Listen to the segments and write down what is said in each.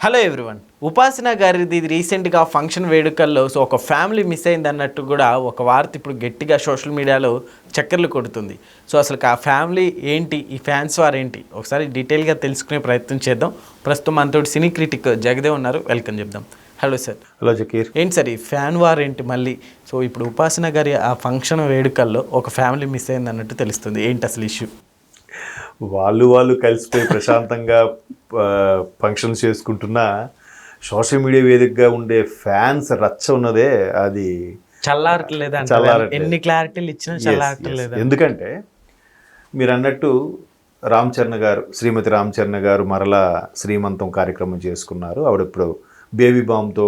Hello everyone ఉపాసన గారిది రీసెంట్గా ఫంక్షన్ వేడుకల్లో సో ఒక ఫ్యామిలీ మిస్ అయింది అన్నట్టు కూడా ఒక వార్త ఇప్పుడు గట్టిగా సోషల్ మీడియాలో చక్కర్లు కొడుతుంది. సో అసలు ఆ ఫ్యామిలీ ఏంటి? ఈ ఫ్యాన్స్ వారు ఏంటి? ఒకసారి డీటెయిల్గా తెలుసుకునే ప్రయత్నం చేద్దాం. ప్రస్తుతం మనతో సినీ క్రిటిక్ జగదేవ్ ఉన్నారు. వెల్కమ్ చెప్దాం. Hello sir hello Zakir. ఏంటి సార్ ఈ ఫ్యాన్ వార్ ఏంటి మళ్ళీ? సో ఇప్పుడు ఉపాసన గారి ఆ ఫంక్షన్ వేడుకల్లో ఒక ఫ్యామిలీ మిస్ అయింది అన్నట్టు తెలుస్తుంది. ఏంటి అసలు ఇష్యూ వాళ్ళు వాళ్ళు కలిసిపోయి ప్రశాంతంగా ఫంక్షన్స్ చేసుకుంటున్నా సోషల్ మీడియా వేదికగా ఉండే ఫ్యాన్స్ రచ్చ ఉన్నదే అది. చల్లారట్లేదా. ఎన్ని క్లారిటీలు ఇచ్చినా చల్లారట్లేదు. ఎందుకంటే మీరు అన్నట్టు రామ్ చరణ్ గారు శ్రీమతి రామ్ చరణ్ గారు మరలా శ్రీమంతం కార్యక్రమం చేసుకున్నారు. ఆవిడ ఇప్పుడు బేబీ బామ్తో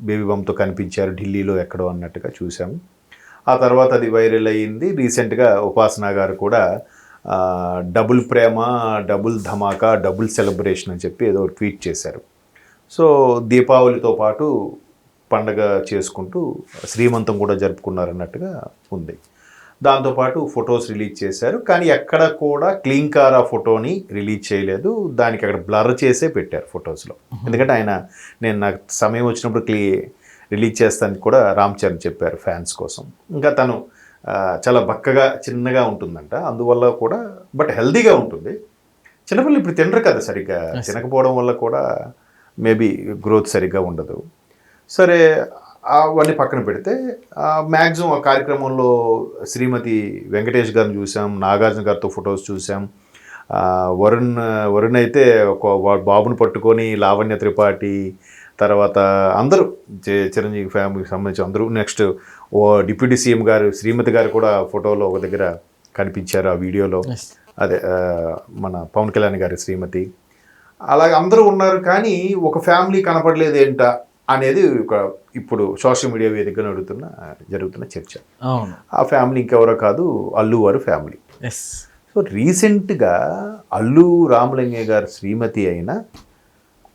బేబీ బామ్తో కనిపించారు ఢిల్లీలో ఎక్కడో అన్నట్టుగా చూసాము ఆ తర్వాత అది వైరల్ అయ్యింది. రీసెంట్గా ఉపాసన గారు కూడా డబుల్ ప్రేమ డబుల్ ధమాకా డబుల్ సెలబ్రేషన్ అని చెప్పి ఏదో ట్వీట్ చేశారు. సో దీపావళితో పాటు పండగ చేసుకుంటూ శ్రీమంతం కూడా జరుపుకున్నారు అన్నట్టుగా ఉంది దాంతోపాటు ఫొటోస్ రిలీజ్ చేశారు. కానీ ఎక్కడ కూడా క్లీన్ కార్ ఆ ఫోటోని రిలీజ్ చేయలేదు. దానికి అక్కడ బ్లర్ చేసే పెట్టారు ఫొటోస్లో. ఎందుకంటే ఆయన నేను నాకు సమయం వచ్చినప్పుడు క్లీ రిలీజ్ చేస్తానికి కూడా రామ్ చరణ్ చెప్పారు ఫ్యాన్స్ కోసం. ఇంకా తను చాలా బక్కగా చిన్నగా ఉంటుందంట. అందువల్ల కూడా బట్ హెల్తీగా ఉంటుంది. చిన్నపిల్లలు ఇప్పుడు తినరు కదా సరిగ్గా. తినకపోవడం వల్ల కూడా మేబీ గ్రోత్ సరిగ్గా ఉండదు. సరే అవన్నీ పక్కన పెడితే మ్యాక్సిమం ఆ కార్యక్రమంలో శ్రీమతి వెంకటేష్ గారిని చూసాం నాగార్జున గారితో ఫొటోస్ చూసాం. వరుణ్ వరుణ్ అయితే ఒక బాబుని పట్టుకొని లావణ్య త్రిపాఠి తర్వాత అందరూ చిరంజీవి ఫ్యామిలీకి సంబంధించి అందరూ నెక్స్ట్ ఓ డిప్యూటీ సీఎం గారు శ్రీమతి గారు కూడా ఫోటోలో ఒక దగ్గర కనిపించారు ఆ వీడియోలో. అదే మన పవన్ కళ్యాణ్ గారి శ్రీమతి. అలాగే అందరూ ఉన్నారు కానీ ఒక ఫ్యామిలీ కనపడలేదు ఏంట అనేది ఒక ఇప్పుడు సోషల్ మీడియా వేదికగా నడుతున్న జరుగుతున్న చర్చ. ఆ ఫ్యామిలీ ఇంకెవరో కాదు అల్లు వారు ఫ్యామిలీ. సో రీసెంట్గా అల్లు రామలింగయ్య గారు శ్రీమతి అయిన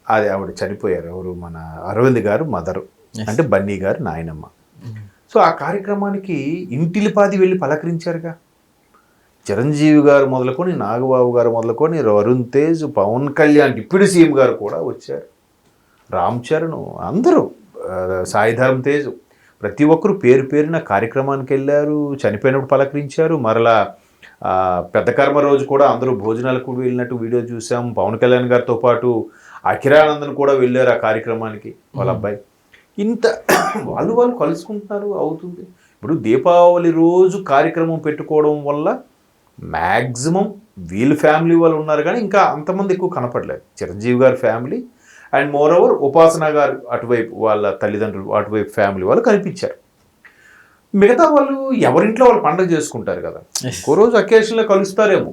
అది ఆవిడ చనిపోయారు. ఎవరు? మన అరవింద్ గారు మదరు. అంటే బన్నీ గారు నాయనమ్మ. సో ఆ కార్యక్రమానికి ఇంటిలిపాది వెళ్ళి పలకరించారుగా. చిరంజీవి గారు మొదలుకొని నాగబాబు గారు మొదలుకొని వరుణ్ తేజ్ పవన్ కళ్యాణ్ డిప్యూటీ సీఎం గారు కూడా వచ్చారు. రామ్ చరణ్ అందరూ సాయిధరం తేజ్ ప్రతి ఒక్కరు పేరు పేరున కార్యక్రమానికి వెళ్ళారు చనిపోయినప్పుడు పలకరించారు. మరలా పెద్ద కర్మ రోజు కూడా అందరూ భోజనాలకు వెళ్ళినట్టు వీడియో చూసాం. పవన్ కళ్యాణ్ గారితో పాటు అఖిరానందన్ కూడా వెళ్ళారు ఆ కార్యక్రమానికి వాళ్ళ అబ్బాయి. ఇంత వాళ్ళు వాళ్ళు కలుసుకుంటున్నారు అవుతుంది. ఇప్పుడు దీపావళి రోజు కార్యక్రమం పెట్టుకోవడం వల్ల మ్యాక్సిమం వీళ్ళ ఫ్యామిలీ వాళ్ళు ఉన్నారు కానీ ఇంకా అంతమంది ఎక్కువ కనపడలేదు. చిరంజీవి గారి ఫ్యామిలీ అండ్ మోర్ ఓవర్ ఉపాసన గారు అటువైపు వాళ్ళ తల్లిదండ్రులు అటువైపు ఫ్యామిలీ వాళ్ళు కనిపించారు. మిగతా వాళ్ళు ఎవరింట్లో వాళ్ళు పండగ చేసుకుంటారు కదా ఇంకో రోజు అకేషన్లో కలుస్తారేమో.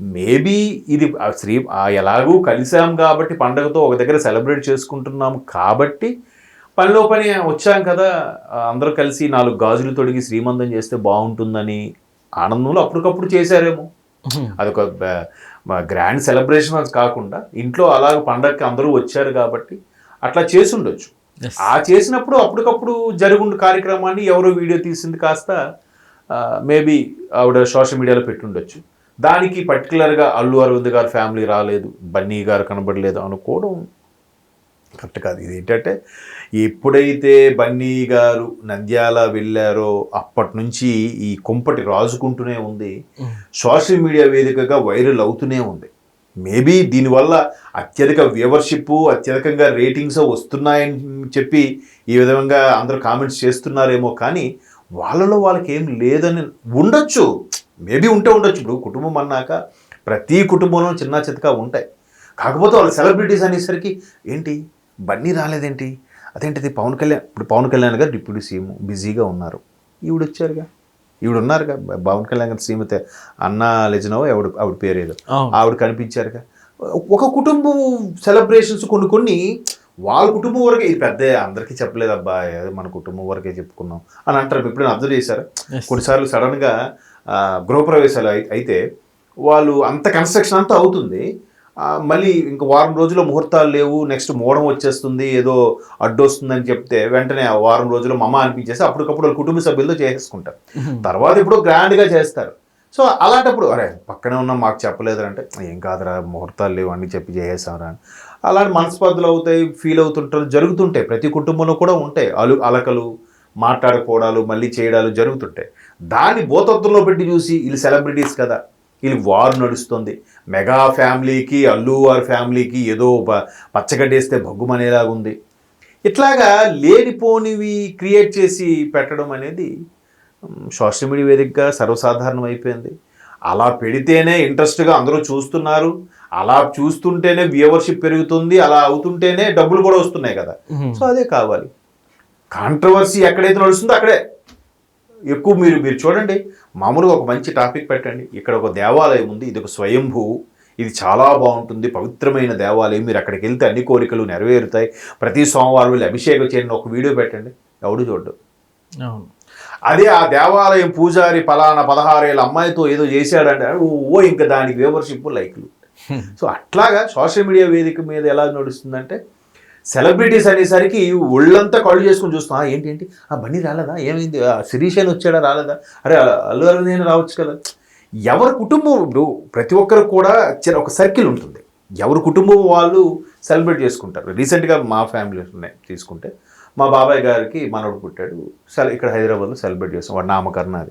మేబీ ఇది ఆ శ్రీ ఎలాగూ కలిసాం కాబట్టి పండగతో ఒక దగ్గర సెలబ్రేట్ చేసుకుంటున్నాం కాబట్టి పనిలో పని వచ్చాం కదా అందరూ కలిసి నాలుగు గాజులు తొడిగి శ్రీమంతం చేస్తే బాగుంటుందని ఆనందంలో అప్పటికప్పుడు చేశారేమో. అదొక గ్రాండ్ సెలబ్రేషన్ అది కాకుండా ఇంట్లో అలాగ పండగకి అందరూ వచ్చారు కాబట్టి అట్లా చేసి ఉండొచ్చు. ఆ చేసినప్పుడు అప్పటికప్పుడు జరుగుండు కార్యక్రమాన్ని ఎవరో వీడియో తీసింది కాస్త మేబీ ఆవిడ సోషల్ మీడియాలో పెట్టుండొచ్చు. దానికి పర్టికులర్గా అల్లు అరవింద్ గారు ఫ్యామిలీ రాలేదు బన్నీ గారు కనబడలేదు అనుకోవడం కరెక్ట్ కాదు. ఇది ఏంటంటే ఎప్పుడైతే బన్నీ గారు నంద్యాల వెళ్ళారో అప్పటి నుంచి ఈ కుంపటి రాజుకుంటూనే ఉంది. సోషల్ మీడియా వేదికగా వైరల్ అవుతూనే ఉంది. మేబీ దీనివల్ల అత్యధిక వ్యూవర్షిప్ అత్యధికంగా రేటింగ్స్ వస్తున్నాయని చెప్పి ఈ విధంగా అందరూ కామెంట్స్ చేస్తున్నారేమో కానీ వాళ్ళలో వాళ్ళకి ఏం లేదని ఉండొచ్చు. మేబీ ఉంటే ఉండొచ్చు. ఇప్పుడు కుటుంబం అన్నాక ప్రతి కుటుంబంలో చిన్న చితకా ఉంటాయి. కాకపోతే వాళ్ళు సెలబ్రిటీస్ అనేసరికి ఏంటి? బన్నీ రాలేదేంటి? అదేంటిది? పవన్ కళ్యాణ్ ఇప్పుడు పవన్ కళ్యాణ్ గారు డిప్యూటీ సీఎం బిజీగా ఉన్నారు. ఈవిడ వచ్చారుగా ఈవిడ ఉన్నారుగా పవన్ కళ్యాణ్ గారి శ్రీమతి అన్నా లెజనో ఆవిడ ఆవిడ పేరేదో. ఆవిడ కనిపించారుగా. ఒక కుటుంబం సెలబ్రేషన్స్ కొన్ని కొన్ని వాళ్ళ కుటుంబం వరకే ఇది పెద్ద అందరికీ చెప్పలేదు అబ్బా మన కుటుంబం వరకే చెప్పుకున్నాం అని అంటారు. ఎప్పుడైనా అబ్జర్వ్ చేశారా. కొన్నిసార్లు సడన్గా గృహప్రవేశాలు అయి- అయితే వాళ్ళు అంత కన్స్ట్రక్షన్ అంతా అవుతుంది. మళ్ళీ ఇంక వారం రోజుల్లో ముహూర్తాలు లేవు నెక్స్ట్ మోడం వచ్చేస్తుంది ఏదో అడ్డు వస్తుందని చెప్తే వెంటనే ఆ వారం రోజుల్లో మమ అనిపించేసి అప్పటికప్పుడు వాళ్ళ కుటుంబ సభ్యులతో చేసుకుంటారు తర్వాత ఇప్పుడు గ్రాండ్గా చేస్తారు. సో అలాంటప్పుడు అరే పక్కనే ఉన్న మాకు చెప్పలేదు అంటే ఏం కాదురా ముహూర్తాలు లేవు అన్నీ చెప్పి చేసేసాంరా అని. అలాంటి మనస్పర్ధలు అవుతాయి ఫీల్ అవుతుంటారు జరుగుతుంటాయి. ప్రతి కుటుంబంలో కూడా ఉంటాయి. అలు అలకలు మాట్లాడుకోవడాలు మళ్ళీ చేయడాలు జరుగుతుంటాయి. దాన్ని భూతత్వంలో పెట్టి చూసి వీళ్ళు సెలబ్రిటీస్ కదా. వీళ్ళు వార్ నడుస్తుంది. మెగా ఫ్యామిలీకి అల్లు వారి ఫ్యామిలీకి ఏదో పచ్చగడ్డేస్తే భగ్గుమనేలాగా ఉంది ఇట్లాగా లేనిపోనివి క్రియేట్ చేసి పెట్టడం అనేది సోషల్ మీడియా వేదికగా సర్వసాధారణం అయిపోయింది అలా పెడితేనే ఇంట్రెస్ట్గా అందరూ చూస్తున్నారు. అలా చూస్తుంటేనే వ్యూవర్షిప్ పెరుగుతుంది. అలా అవుతుంటేనే డబ్బులు కూడా వస్తున్నాయి కదా. సో అదే కావాలి. కాంట్రవర్సీ ఎక్కడైతే నడుస్తుందో అక్కడే. ఎక్కువ మీరు మీరు చూడండి. మామూలుగా ఒక మంచి టాపిక్ పెట్టండి. ఇక్కడ ఒక దేవాలయం ఉంది. ఇది ఒక స్వయంభూ. ఇది చాలా బాగుంటుంది. పవిత్రమైన దేవాలయం. మీరు అక్కడికి వెళ్తే అన్ని కోరికలు నెరవేరుతాయి. ప్రతి సోమవారం వెళ్ళి అభిషేకం చేయండి. ఒక వీడియో పెట్టండి. ఎవడు చూడ్డు? అవును. అదే ఆ దేవాలయం పూజారి పలానా పదహారేళ్ళ అమ్మాయితో ఏదో చేశాడంటే ఓ ఇంకా దానికి వ్యూవర్షిప్ లైక్లు. సో అట్లాగా సోషల్ మీడియా వేదిక మీద ఎలా నడుస్తుందంటే సెలబ్రిటీస్ అనేసరికి ఒళ్ళంతా కళ్ళు చేసుకుని చూస్తాం. "ఆ, ఏంటి ఏంటి? ఆ బండి రాలేదా? ఏమైంది? శిరీష్ అని వచ్చాడా? రాలేదా? అరే అల్లు అరవింద్ రావచ్చు కదా. ఎవరి కుటుంబం ఇప్పుడు ప్రతి ఒక్కరు కూడా చిన్న ఒక సర్కిల్ ఉంటుంది. ఎవరి కుటుంబం వాళ్ళు సెలబ్రేట్ చేసుకుంటారు. రీసెంట్గా మా ఫ్యామిలీ ఉన్నాయి తీసుకుంటే మా బాబాయ్ గారికి మనవడు పుట్టాడు. సెల ఇక్కడ హైదరాబాద్లో సెలబ్రేట్ చేస్తాం. వాడు నామకరణ అది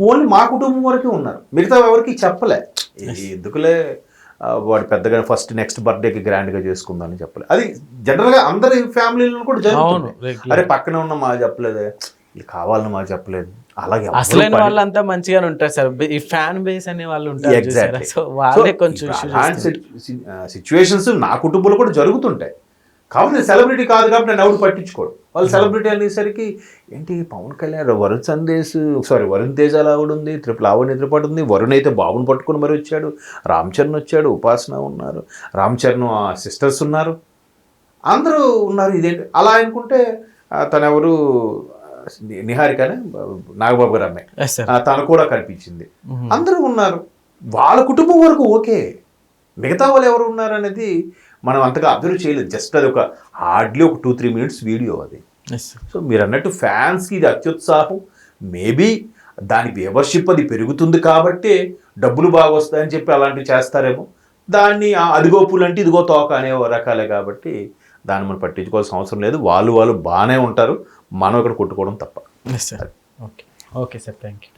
ఓన్లీ మా కుటుంబం వరకే ఉన్నారు. మిగతా ఎవరికి చెప్పలే. "ఏ, ఎందుకులే? వాడు పెద్దగా ఫస్ట్ నెక్స్ట్ బర్త్డేకి గ్రాండ్గా చేసుకుందామని చెప్పలే అది జనరల్గా అందరి ఫ్యామిలీలో కూడా జరుగుతుంది. అరే పక్కన ఉన్న మా చెప్పలేదే. ఇది కావాలని మా చెప్పలేదు. అలాగే అసలైన వాళ్ళంతా మంచిగానే ఉంటారు సార్. ఈ ఫ్యాన్ బేస్ అనే వాళ్ళు ఉంటారు? సో వాళ్ళే కొంచెం. సిచ్యువేషన్స్ నా కుటుంబంలో కూడా జరుగుతుంటాయి. కాబట్టి సెలబ్రిటీ కాదు కాబట్టి నేను ఎవరు పట్టించుకోడు. వాళ్ళు సెలబ్రిటీ అనేసరికి ఏంటి పవన్ కళ్యాణ్ వరుణ్ సందేశ్ సారీ వరుణ్ తేజ లావుడు ఉంది త్రిపుల్ ఆవుడు నిద్రపాటు ఉంది వరుణ్ అయితే బాబుని పట్టుకుని మరి వచ్చాడు రామ్ చరణ్ వచ్చాడు ఉపాసన ఉన్నారు రామ్ చరణ్ సిస్టర్స్ ఉన్నారు అందరూ ఉన్నారు ఇదేంటి? అలా అనుకుంటే ఆ, తను ఎవరు ని- నిహారికనే? నాగబాబు గారు అమ్మాయి. తను కూడా కనిపించింది. అందరూ ఉన్నారు. వాళ్ళ కుటుంబం వరకు ఓకే. మిగతా వాళ్ళు ఎవరు ఉన్నారు అనేది మనం అంతగా అబ్జర్వ్ చేయలేదు. జస్ట్ అది ఒక హార్డ్లీ ఒక టూ త్రీ మినిట్స్ వీడియో అది. సో మీరు అన్నట్టు ఫ్యాన్స్కి ఇది అత్యుత్సాహం. మేబీ దాని వ్యూవర్షిప్ అది పెరుగుతుంది కాబట్టి డబ్బులు బాగా వస్తాయని చెప్పి అలాంటివి చేస్తారేమో. దాన్ని అదిగో అంటే ఇదిగో తోక అనే రకాలే కాబట్టి దాన్ని మనం పట్టించుకోవాల్సిన అవసరం లేదు. వాళ్ళు వాళ్ళు బాగానే ఉంటారు. మనం ఇక్కడ కొట్టుకోవడం తప్ప. Okay okay sir thank you